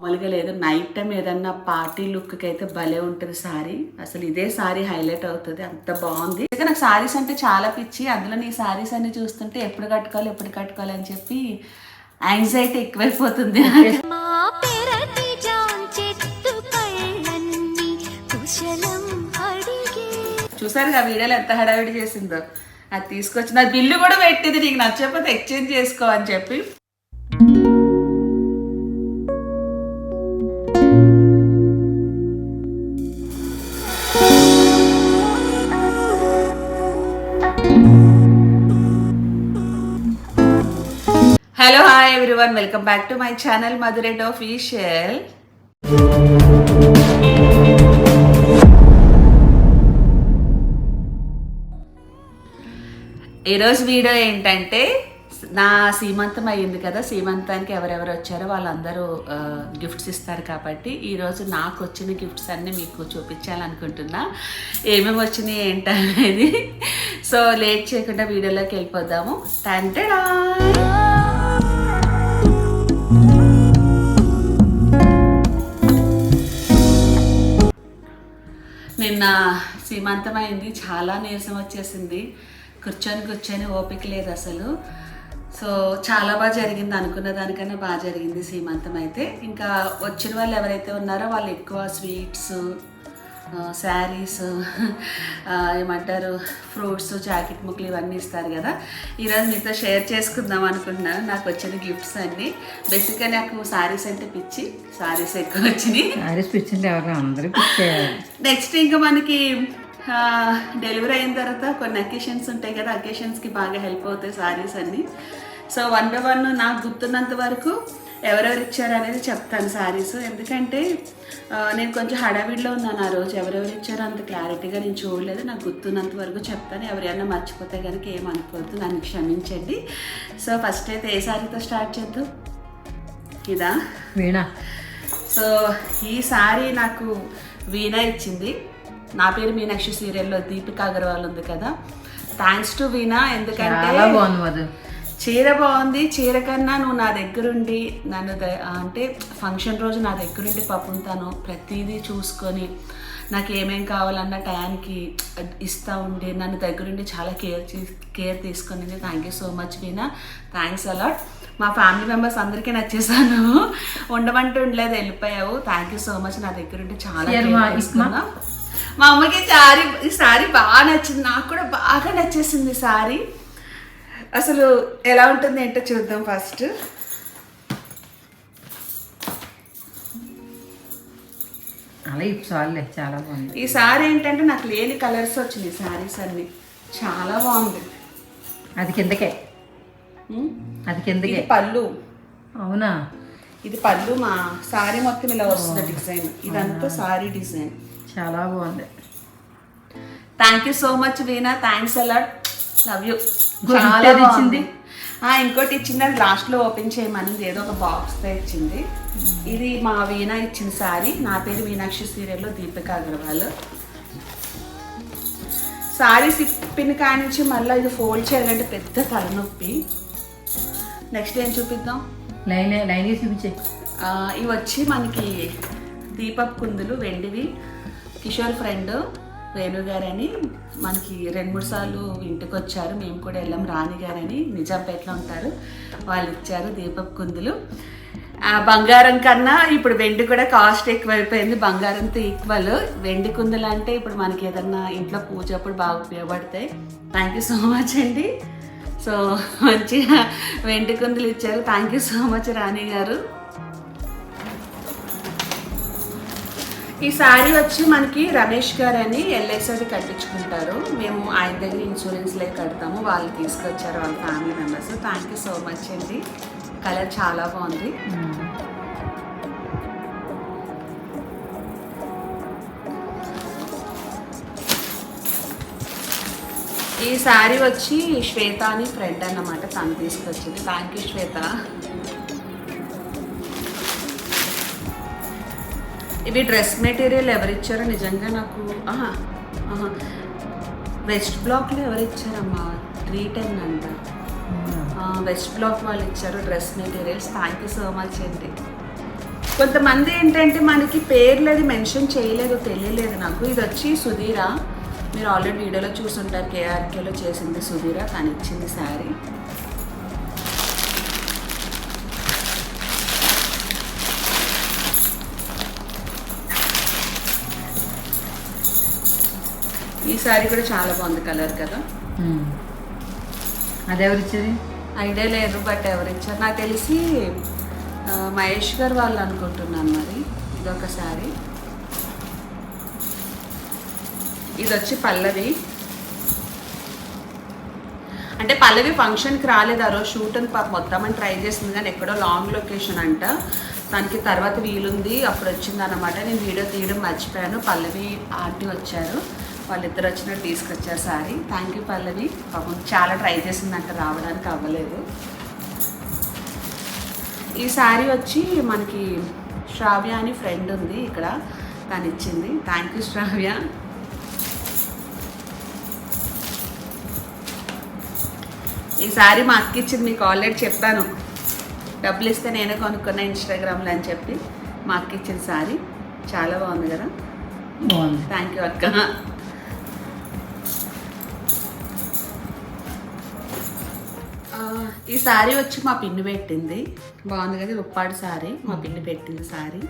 మామూలుగా లేదు. Night time ఏదన్నా పార్టీ లుక్కి అయితే భలే ఉంటుంది సారీ అసలు ఇదే సారీ హైలైట్ అవుతుంది. అంత బాగుంది. ఇక నాకు సారీస్ అంటే చాలా పిచ్చి. అందులో నీ సారీస్ అన్ని చూస్తుంటే ఎప్పుడు కట్టుకోవాలి ఎప్పుడు కట్టుకోవాలి అని చెప్పి యాంగ్జైటీ ఎక్కువైపోతుంది. చూసారు ఆ వీడియోలో ఎంత హడావిడి చేసిందో. అది తీసుకొచ్చి నా బిల్లు కూడా పెట్టింది నీకు నచ్చకపోతే ఎక్స్చేంజ్ చేసుకో అని చెప్పి. Hello hi everyone welcome back to my channel మధురెడ్ official ఈరోజు వీడియో ఏంటంటే నా సీమంతం అయ్యింది కదా సీమంతానికి ఎవరెవరు వచ్చారో వాళ్ళందరూ గిఫ్ట్స్ ఇస్తారు కాబట్టి ఈరోజు నాకు వచ్చిన గిఫ్ట్స్ అన్నీ మీకు చూపించాలనుకుంటున్నా. ఏమేమి వచ్చినాయి ఏంటనేది సో లేట్ చేయకుండా వీడియోలోకి వెళ్ళిపోదాము. టంటడా నిన్న సీమంతమైంది చాలా నీరసం వచ్చేసింది. కూర్చొని కూర్చొని ఓపిక లేదు అసలు. సో చాలా బాగా జరిగింది అనుకున్న దానికన్నా బాగా జరిగింది సీమంతం అయితే. ఇంకా వచ్చిన వాళ్ళు ఎవరైతే ఉన్నారో వాళ్ళు ఎక్కువ స్వీట్స్ శారీస్ ఏమంటారు ఫ్రూట్స్ జాకెట్ ముక్కలు ఇవన్నీ ఇస్తారు కదా. ఈరోజు మీతో షేర్ చేసుకుందాం అనుకుంటున్నాను. నాకు వచ్చిన గిఫ్ట్స్ అన్నీ. బేసిక్గా నాకు శారీస్ అంటే పిచ్చి. శారీస్ ఎక్కువ వచ్చినాయి. శారీస్ పిచ్చింది ఎవరు అందరూ పిచ్చేయాలి. నెక్స్ట్ ఇంకా మనకి డెలివరీ అయిన తర్వాత కొన్ని అకేషన్స్ ఉంటాయి కదా అకేషన్స్కి బాగా హెల్ప్ అవుతాయి సారీస్ అన్ని. సో వన్ బై వన్ నాకు గుర్తున్నంత వరకు ఎవరెవరు ఇచ్చారు అనేది చెప్తాను సారీస్ ఎందుకంటే నేను కొంచెం హడావిడిలో ఉన్నాను ఆ రోజు. ఎవరెవరు ఇచ్చారో అంత క్లారిటీగా నేను చూడలేదు. నాకు గుర్తున్నంత వరకు చెప్తాను. ఎవరైనా మర్చిపోతే కనుక ఏమనుకోవద్దు నన్ను క్షమించండి. సో ఫస్ట్ అయితే ఏ సారీతో స్టార్ట్ చేద్దాం? ఇదా? వీణ. సో ఈ సారీ నాకు వీణ ఇచ్చింది. నా పేరు మీనాక్షి సీరియల్లో దీపిక అగర్వాల్ ఉంది కదా. థ్యాంక్స్ టు వీణ ఎందుకంటే చీర బాగుంది. చీర కన్నా నువ్వు నా దగ్గరుండి నన్ను అంటే ఫంక్షన్ రోజు నా దగ్గరుండి పప్పుతాను ప్రతిదీ చూసుకొని నాకు ఏమేం కావాలన్న టయానికి ఇస్తూ ఉండి నన్ను దగ్గరుండి చాలా కేర్ కేర్ తీసుకుని thank you so much Veena. Thanks a lot మా ఫ్యామిలీ మెంబర్స్ అందరికీ నచ్చేసాను ఉండమంటే ఉండలేదు వెళ్ళిపోయావు. థ్యాంక్ యూ సో మచ్ నా దగ్గరుండి చాలా care మా అమ్మకి సారీ ఈ సారీ బాగా నచ్చింది. నాకు కూడా బాగా నచ్చేసింది ఈ సారీ అసలు ఎలా ఉంటుంది ఏంటో చూద్దాం ఫస్ట్. అలా ఇప్పు చాలులే చాలా బాగుంది. ఈ సారీ ఏంటంటే నాకు లేని కలర్స్ వచ్చినాయి సారీస్ అన్ని. చాలా బాగుంది. అది కిందకే. అది కిందకే. పళ్ళు. అవునా? ఇది పళ్ళు మా సారీ మొత్తం ఇలా వస్తుంది డిజైన్. ఇదంతా సారీ డిజైన్. చాలా బాగుంది. Thank you so much Veena thanks a lot love you చాలా ఇచ్చింది? ఇంకోటి ఇచ్చింది. అది లాస్ట్లో ఓపెన్ చేయమని ఏదో ఒక బాక్స్తో ఇచ్చింది. ఇది మా వీణా ఇచ్చిన సారీ నా పేరు మీనాక్షి సీరియల్లో దీపిక అగర్వాల్. సారీ సిప్పిన కానించి మళ్ళీ ఇది ఫోల్డ్ చేయాలంటే పెద్ద తలనొప్పి. నెక్స్ట్ ఏం చూపిద్దాం? లైన్ లైన్ చూపించే. ఇవి వచ్చి మనకి దీపక్ కుందులు వెండివి. కిషోర్ ఫ్రెండ్ వేణు గారని మనకి రెండు మూడు సార్లు ఇంటికి వచ్చారు మేము కూడా వెళ్ళాం. రాణి గారని నిజాంపేటలో ఉంటారు. వాళ్ళు ఇచ్చారు దీపక్ కుందులు. బంగారం కన్నా ఇప్పుడు వెండి కూడా కాస్ట్ ఎక్కువైపోయింది. బంగారంతో ఈక్వల్ వెండి కుందులు అంటే ఇప్పుడు మనకి ఏదన్నా ఇంట్లో పూజ అప్పుడు బాగా ఉపయోగపడతాయి. థ్యాంక్ యూ సో మచ్ అండి. సో మంచిగా వెండి కుందులు ఇచ్చారు. Thank you so much Rani గారు. ఈ శారీ వచ్చి మనకి రమేష్ గారు అని ఎల్ఐసి కట్టించుకుంటారు. మేము ఆయన దగ్గర ఇన్సూరెన్స్లే కడతాము. వాళ్ళు తీసుకొచ్చారు వాళ్ళ family members thank you so much అండి. కలర్ చాలా బాగుంది. ఈ శారీ వచ్చి శ్వేత అని ఫ్రెండ్ అన్నమాట తను తీసుకొచ్చింది. Thank you Shweta. ఇవి డ్రెస్ మెటీరియల్ ఎవరిచ్చారో నిజంగా నాకు ఆహా, ఆహా. వెస్ట్ బ్లాక్లో ఎవరిచ్చారమ్మా త్రీ టెన్ అంట. ఆ, వెస్ట్ బ్లాక్ వాళ్ళు ఇచ్చారు dress materials. Thank you so much అండి. కొంతమంది ఏంటంటే మనకి పేర్లు అది మెన్షన్ చేయలేదు తెలియలేదు నాకు. ఇది వచ్చి సుధీరా. మీరు ఆల్రెడీ వీడియోలో చూసుంటారు కేఆర్కేలో చేసింది సుధీరా తను ఇచ్చింది శారీ. ఈ శారీ కూడా చాలా బాగుంది కలర్ కదా. ఉమ్. అది ఎవరు ఇచ్చారు ఐడియా లేదు బట్ ఎవరు ఇచ్చారు నాకు తెలిసి మహేష్ గారు వాళ్ళు అనుకుంటున్నాను మరి. ఇదొక శారీ ఇది వచ్చి పల్లవి. అంటే పల్లవి ఫంక్షన్కి రాలేదు ఆ రోజు షూట్ అని పాప మొత్తం ట్రై చేసింది కానీ ఎక్కడో లాంగ్ లొకేషన్ అంట. దానికి తర్వాత వీలుంది అప్పుడు వచ్చింది అనమాట నేను వీడియో తీయడం మర్చిపోయాను. పల్లవి ఆంటీ వచ్చారు. వాళ్ళిద్దరు వచ్చినట్టు తీసుకొచ్చారు సారీ. థ్యాంక్ యూ పల్లవి. పాపం చాలా ట్రై చేసిందంట రావడానికి అవ్వలేదు. ఈ శారీ వచ్చి మనకి శ్రావ్య అని ఫ్రెండ్ ఉంది ఇక్కడ తను ఇచ్చింది. Thank you Shravya. ఈ శారీ మా అక్క ఇచ్చింది మీకు ఆల్రెడీ చెప్పాను. డబ్బులు ఇస్తే నేనే కొనుక్కున్నా ఇన్స్టాగ్రామ్లో అని చెప్పి మా అక్క ఇచ్చిన శారీ చాలా బాగుంది కదా? బాగుంది. థ్యాంక్ యూ అక్క. ఈ శారీ వచ్చి మా పిన్ని పెట్టింది. బాగుంది కదా ఉప్పాడు శారీ మా పిన్ని పెట్టింది శారీ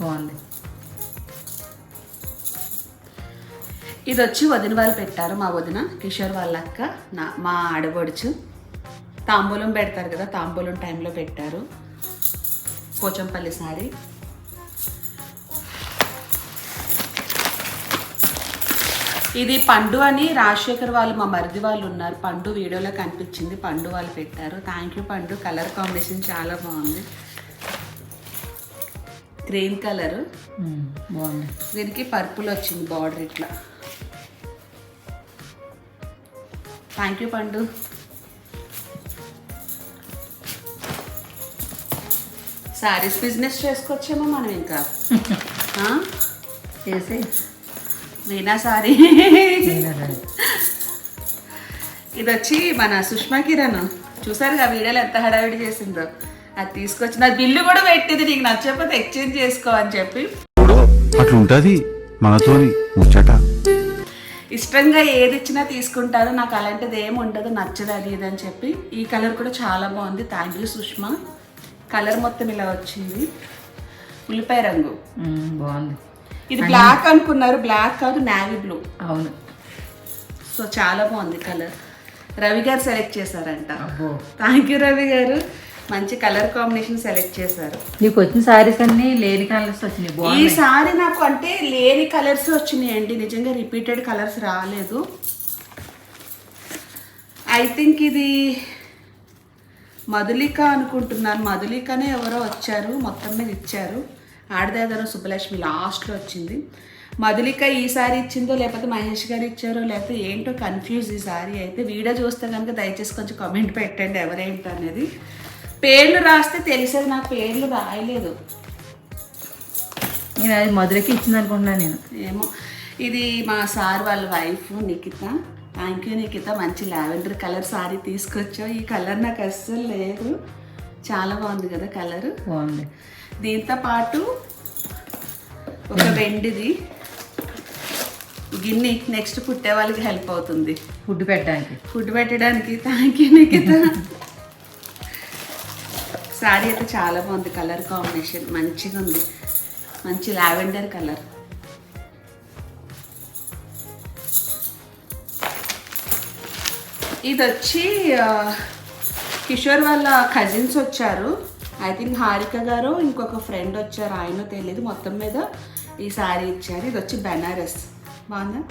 బాగుంది. ఇది వచ్చి వదిన వాళ్ళు పెట్టారు మా వదిన కిషోర్ వాళ్ళ అక్క నా మా ఆడబడుచు తాంబూలం పెడతారు కదా తాంబూలం టైంలో పెట్టారు. పోచంపల్లి శారీ ఇది పండు అని రాజశేఖర్ వాళ్ళు మా మరిది వాళ్ళు ఉన్నారు. పండు వీడియోలో కనిపించింది. పండు వాళ్ళు పెట్టారు. Thank you Pandu. Colour combination చాలా బాగుంది. గ్రీన్ కలర్ ఉమ్, బాగుంది. దీనికి పర్పుల్ వచ్చింది బార్డర్ ఇట్లా. థ్యాంక్ యూ పండు. శారీస్ బిజినెస్ చేసుకోవచ్చేమో మనం ఇంకా? చేసి వీణా సారీ. ఇది వచ్చి మన సుష్మా కిరణ్. చూసారు ఆ వీడియోలో ఎంత హడావిడి చేసిందో. అది తీసుకొచ్చి నా బిల్లు కూడా పెట్టింది నీకు నచ్చకపోతే ఎక్స్చేంజ్ చేసుకో అని చెప్పి. అట్లుంటది మనతోని ముచ్చట. ఇష్టంగా ఏది ఇచ్చినా తీసుకుంటారు నాకు అలాంటిది ఏమి ఉండదు నచ్చదు అది ఇది అని చెప్పి. ఈ కలర్ కూడా చాలా బాగుంది. Thank you Sushma. కలర్ మొత్తం ఇలా వచ్చింది. ఉల్లిపాయ రంగు. బాగుంది. ఇది బ్లాక్ అనుకున్నారు. బ్లాక్ కాదు నావీ బ్లూ అవును. సో చాలా బాగుంది కలర్ రవి గారు సెలెక్ట్ చేశారంట. థ్యాంక్ యూ రవి గారు. మంచి కలర్ కాంబినేషన్ సెలెక్ట్ చేశారు. నీకు వచ్చిన సారీస్ అన్ని లేని కలర్స్ వచ్చినాయి. బాగున్నాయి. ఈసారి నాకు అంటే లేని కలర్స్ వచ్చినాయండి. నిజంగా రిపీటెడ్ కలర్స్ రాలేదు. ఐ థింక్ ఇది మధులిక అనుకుంటున్నాను. మధులికనే ఎవరో వచ్చారు. మొత్తం మీద ఇచ్చారు. ఆడదేదరో సుబ్బలక్ష్మి లాస్ట్లో వచ్చింది. మధులిక ఈ సారీ ఇచ్చిందో లేకపోతే మహేష్ గారు ఇచ్చారో లేకపోతే ఏంటో కన్ఫ్యూజ్ ఈ సారీ అయితే వీడియో చూస్తే కనుక దయచేసి కొంచెం కామెంట్ పెట్టండి ఎవరేంటో అనేది. పేర్లు రాస్తే తెలిసేది నాకు పేర్లు రాయలేదు. నేను అది మధురకి ఇచ్చింది అనుకుంటున్నాను నేను. ఏమో. ఇది మా సార్ వాళ్ళ wife Nikhita. Thank you Nikhita. మంచి లావెండర్ కలర్ సారీ తీసుకొచ్చావు. ఈ కలర్ నాకు అస్సలు లేదు. చాలా బాగుంది కదా కలర్ బాగుంది. దీంతో పాటు ఒక వెండిది గిన్నె నెక్స్ట్ పుట్టే వాళ్ళకి హెల్ప్ అవుతుంది. ఫుడ్ పెట్టడానికి. ఫుడ్ పెట్టడానికి థ్యాంక్ యూ నిఖిత సారీ అయితే చాలా బాగుంది కలర్ కాంబినేషన్. మంచిగా ఉంది. మంచి లావెండర్ కలర్. ఇది వచ్చి కిషోర్ వాళ్ళ కజిన్స్ వచ్చారు. ఐ థింక్ హారిక గారు ఇంకొక ఫ్రెండ్ వచ్చారు ఆయన తెలియదు మొత్తం మీద ఈ సారీ ఇచ్చారు. ఇది వచ్చి బెనారస్. బాగుందా?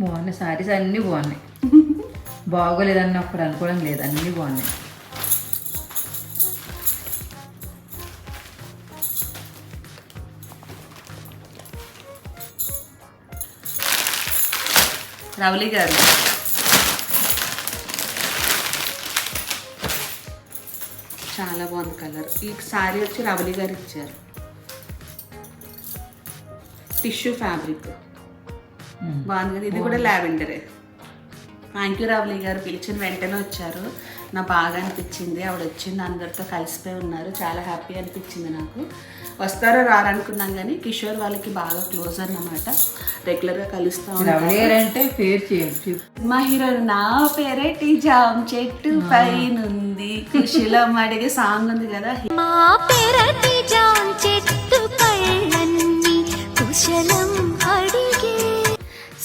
బాగున్నాయి. సారీస్ అన్నీ బాగున్నాయి. బాగోలేదని అప్పుడు అనుకోవడం లేదు. అన్నీ బాగున్నాయి. రవలి గారు. చాలా బాగుంది కలర్. ఈ సారీ వచ్చి రవలి గారు ఇచ్చారు. Tissue fabric. బాగుంది కదా. ఇది కూడా లావెండరే. థ్యాంక్ యూ రావులి గారు పిలిచిన వెంటనే వచ్చారు. నా బాగా అనిపించింది. ఆవిడ వచ్చింది అందరితో కలిసిపోయి ఉన్నారు. చాలా హ్యాపీ అనిపించింది నాకు. వస్తారో రారనుకున్నాం కానీ కిషోర్ వాళ్ళకి బాగా క్లోజ్ అన్నమాట. రెగ్యులర్గా కలుస్తూ పేరు మా హీరో నా పెరటి జామ్ చెట్టు పైనుంది. కుషిలం అడిగే సాంగ్ ఉంది కదా. మా పెరటి జాన్ చెట్టు పళ్ళన్నీ కుశలం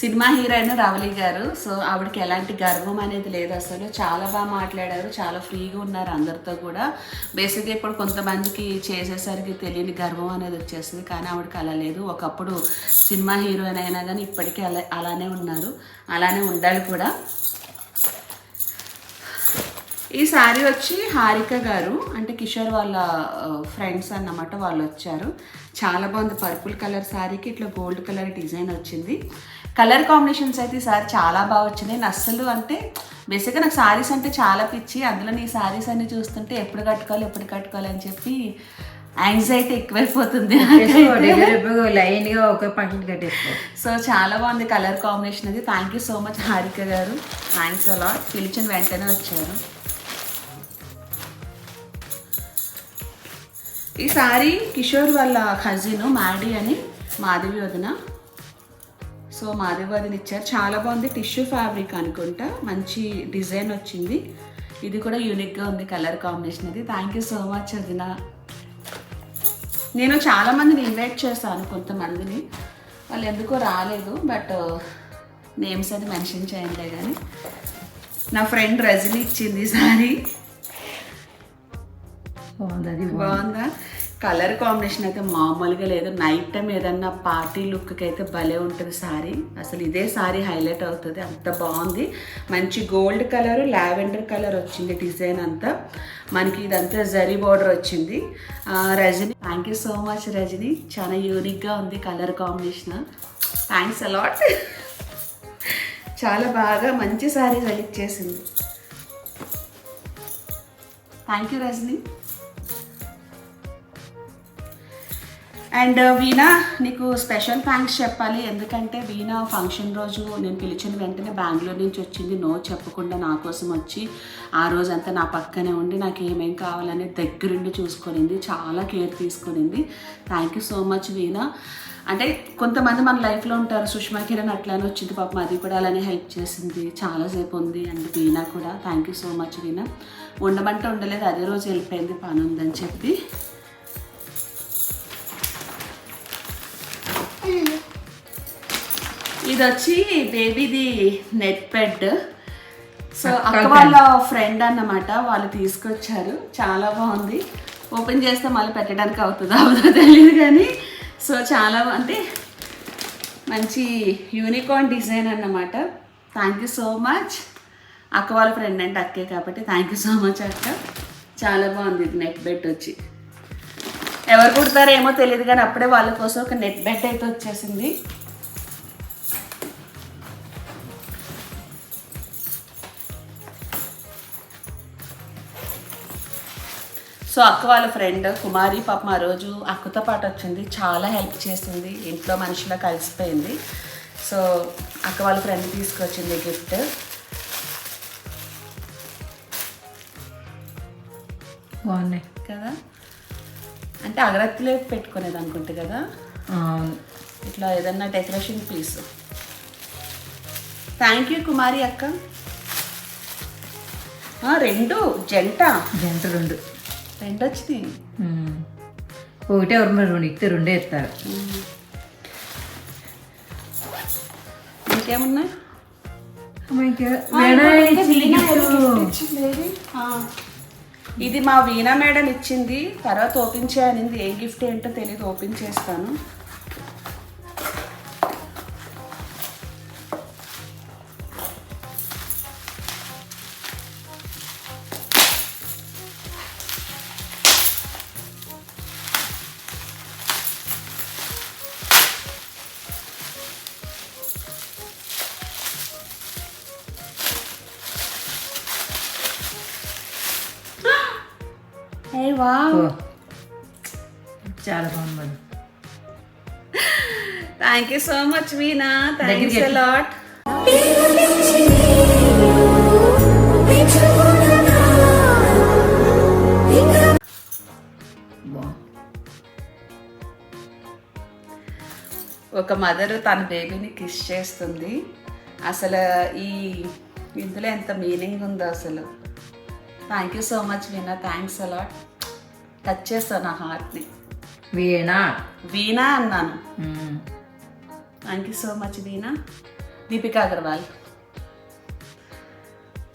సినిమా హీరోయిన్ రవలి గారు. సో ఆవిడకి ఎలాంటి గర్వం అనేది లేదు అసలు. చాలా బాగా మాట్లాడారు. చాలా ఫ్రీగా ఉన్నారు అందరితో కూడా. బేసిక్గా ఇప్పుడు కొంతమందికి చేసేసరికి తెలియని గర్వం అనేది వచ్చేస్తుంది కానీ ఆవిడకి అలా లేదు. ఒకప్పుడు సినిమా హీరోయిన్ అయినా కానీ ఇప్పటికీ అలా అలానే ఉన్నారు. అలానే ఉండాలి కూడా. ఈ శారీ వచ్చి హారిక గారు అంటే కిషోర్ వాళ్ళ ఫ్రెండ్స్ అన్నమాట వాళ్ళు వచ్చారు. చాలా బాగుంది పర్పుల్ కలర్ శారీకి ఇట్లా గోల్డ్ కలర్ డిజైన్ వచ్చింది. కలర్ కాంబినేషన్స్ అయితే ఈ సారీ చాలా బాగా వచ్చినాయి. నేను అస్సలు అంటే బేసిక్గా నాకు శారీస్ అంటే చాలా పిచ్చి. అందులో నీ శారీస్ అన్ని చూస్తుంటే ఎప్పుడు కట్టుకోవాలి ఎప్పుడు కట్టుకోవాలి అని చెప్పి యాంగ్జైటీ ఎక్కువైపోతుంది నాకైతే. లైన్గా ఒక పంటలు కట్టేసుకో. సో చాలా బాగుంది కలర్ కాంబినేషన్ అది. Thank you so much Harika గారు. థ్యాంక్స్ అలా పిలిచిన వెంటనే వచ్చారు. ఈ సారీ కిషోర్ వాళ్ళ కజిన్ మాడీ అని మాధవి వదిన. సో మాధవి వదిన ఇచ్చారు. చాలా బాగుంది. టిష్యూ ఫ్యాబ్రిక్ అనుకుంటా. మంచి డిజైన్ వచ్చింది. ఇది కూడా యూనిక్గా ఉంది కలర్ కాంబినేషన్ అది థ్యాంక్ యూ సో మచ్ వదిన. నేను చాలా మందిని ఇన్వైట్ చేశాను కొంతమందిని. వాళ్ళు ఎందుకో రాలేదు బట్ నేమ్స్ అది మెన్షన్ చేయండి కానీ. నా ఫ్రెండ్ రజని ఇచ్చింది సారీ. బాగుంది అది బాగుంది. కలర్ కాంబినేషన్ అయితే మామూలుగా లేదు. నైట్ టైం ఏదన్నా పార్టీ లుక్కి అయితే భలే ఉంటుంది సారీ అసలు ఇదే సారీ హైలైట్ అవుతుంది. అంత బాగుంది. మంచి గోల్డ్ కలర్ లావెండర్ కలర్ వచ్చింది డిజైన్ అంతా. మనకి ఇదంతా జరీ బార్డర్ వచ్చింది. Rajani thank you so much Rajani. చాలా యూనిక్గా ఉంది కలర్ కాంబినేషన్ థ్యాంక్స్ అలాట్ చాలా బాగా మంచి సారీ సెలెక్ట్ చేసింది. Thank you Rajani. And uh, Veena నీకు స్పెషల్ థ్యాంక్స్ చెప్పాలి. ఎందుకంటే వీణా ఫంక్షన్ రోజు నేను పిలిచిన వెంటనే బెంగళూరు నుంచి వచ్చింది. నో చెప్పకుండా నా కోసం వచ్చి ఆ రోజంతా నా పక్కనే ఉండి నాకు ఏమేం కావాలని దగ్గరుండి చూసుకొనింది. చాలా care తీసుకునింది. Thank you so much Veena. అంటే కొంతమంది మన లైఫ్లో ఉంటారు. సుష్మా కిరణ్ అట్లానే వచ్చింది. పాపం అది కూడా అలానే హెల్ప్ చేసింది. చాలాసేపు ఉంది. అండ్ వీణా కూడా. Thank you so much Veena. ఉండమంటే ఉండలేదు. అదే రోజు వెళ్ళిపోయింది పని ఉందని చెప్పి. ఇది వచ్చి బేబీది నెట్ బెడ్ సో అక్క వాళ్ళ ఫ్రెండ్ అన్నమాట వాళ్ళు తీసుకొచ్చారు. చాలా బాగుంది. ఓపెన్ చేస్తే మళ్ళీ పెట్టడానికి అవుతుందో అవుతుందో తెలియదు కానీ సో చాలా అంటే మంచి యూనికార్న్ డిజైన్ అన్నమాట. థ్యాంక్ యూ సో మచ్ అక్క వాళ్ళ ఫ్రెండ్ అంటే అక్కే కాబట్టి థ్యాంక్ యూ సో మచ్ అక్క. చాలా బాగుంది ఇది నెట్ బెడ్ వచ్చి. ఎవరు కుడతారో ఏమో తెలియదు కానీ అప్పుడే వాళ్ళ కోసం ఒక నెట్ బెడ్ అయితే వచ్చేసింది. సో అక్క వాళ్ళ ఫ్రెండ్ కుమారి పాపం ఆ రోజు అక్కతో పాటు వచ్చింది చాలా హెల్ప్ చేసింది ఇంట్లో మనుషులా కలిసిపోయింది. సో అక్క వాళ్ళ ఫ్రెండ్ తీసుకొచ్చింది గిఫ్ట్ బాగున్నాయి. కదా? అంటే అగరత్తిలే పెట్టుకునేది అనుకుంటే కదా ఇట్లా ఏదన్నా decoration piece. Thank you Kumari అక్క. ఆ, రెండు జంట. జంట రెండు. రెండు వచ్చినాయి ఉమ్. ఒకటే ఎవరు రెండు? ఇస్తే రెండే ఇస్తారు. ఇంకేమున్నాయి? ఇది మా వీణా మేడం ఇచ్చింది తర్వాత ఓపెన్ చేయనింది. ఏ గిఫ్ట్ ఏంటో తెలియదు ఓపెన్ చేస్తాను. ఏ వా ఓ. చాలా బాగుంది. Thank you so much Veena thanks ఎట్లా? లాట్ ఒక మదర్ తన బేబీని కిస్ చేస్తుంది. అసలు ఈ ఇందులో ఎంత మీనింగ్ ఉందో అసలు. Thank you so much Veena thanks a lot touch చేస్తాను నా హార్ట్ని వీణా? వీణా అన్నాను. Thank you so much Veena. Deepika Agarwal.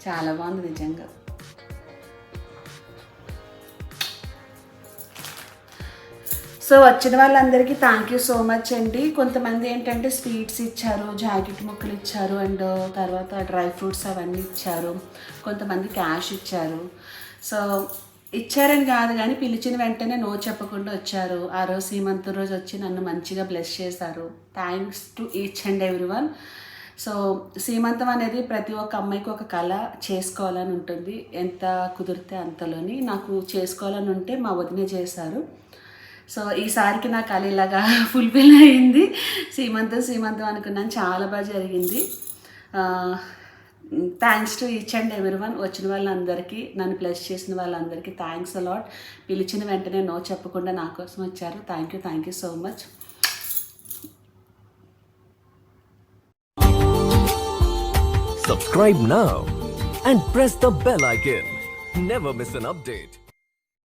చాలా బాగుంది నిజంగా. సో వచ్చిన వాళ్ళందరికీ థ్యాంక్ యూ సో మచ్ అండి. కొంతమంది ఏంటంటే స్వీట్స్ ఇచ్చారు జాకెట్ ముక్కలు ఇచ్చారు అండ్ తర్వాత డ్రై ఫ్రూట్స్ అవన్నీ ఇచ్చారు. కొంతమంది క్యాష్ ఇచ్చారు. సో ఇచ్చారని కాదు కానీ పిలిచిన వెంటనే నో చెప్పకుండా వచ్చారు. ఆ రోజు సీమంత్ రోజు వచ్చి నన్ను మంచిగా బ్లెస్ చేశారు. Thanks to each and every one so సీమంతం అనేది ప్రతి ఒక్క అమ్మాయికి ఒక కళ చేసుకోవాలని ఉంటుంది. ఎంత కుదిరితే అంతలోని నాకు చేసుకోవాలని ఉంటే మా వదిన చేశారు. సో ఈసారికి నా కళ ఇలాగా ఫుల్ఫిల్ అయింది. సీమంతం సీమంతం అనుకున్నాను. చాలా బాగా జరిగింది. Thanks to each and every one వచ్చిన వాళ్ళందరికీ నన్ను ప్లస్ చేసిన వాళ్ళందరికీ థ్యాంక్స్ అలాట్ పిలిచిన వెంటనే నో చెప్పకుండా నా కోసం వచ్చారు thank you thank you so much Subscribe now and press the bell icon. Never miss an update.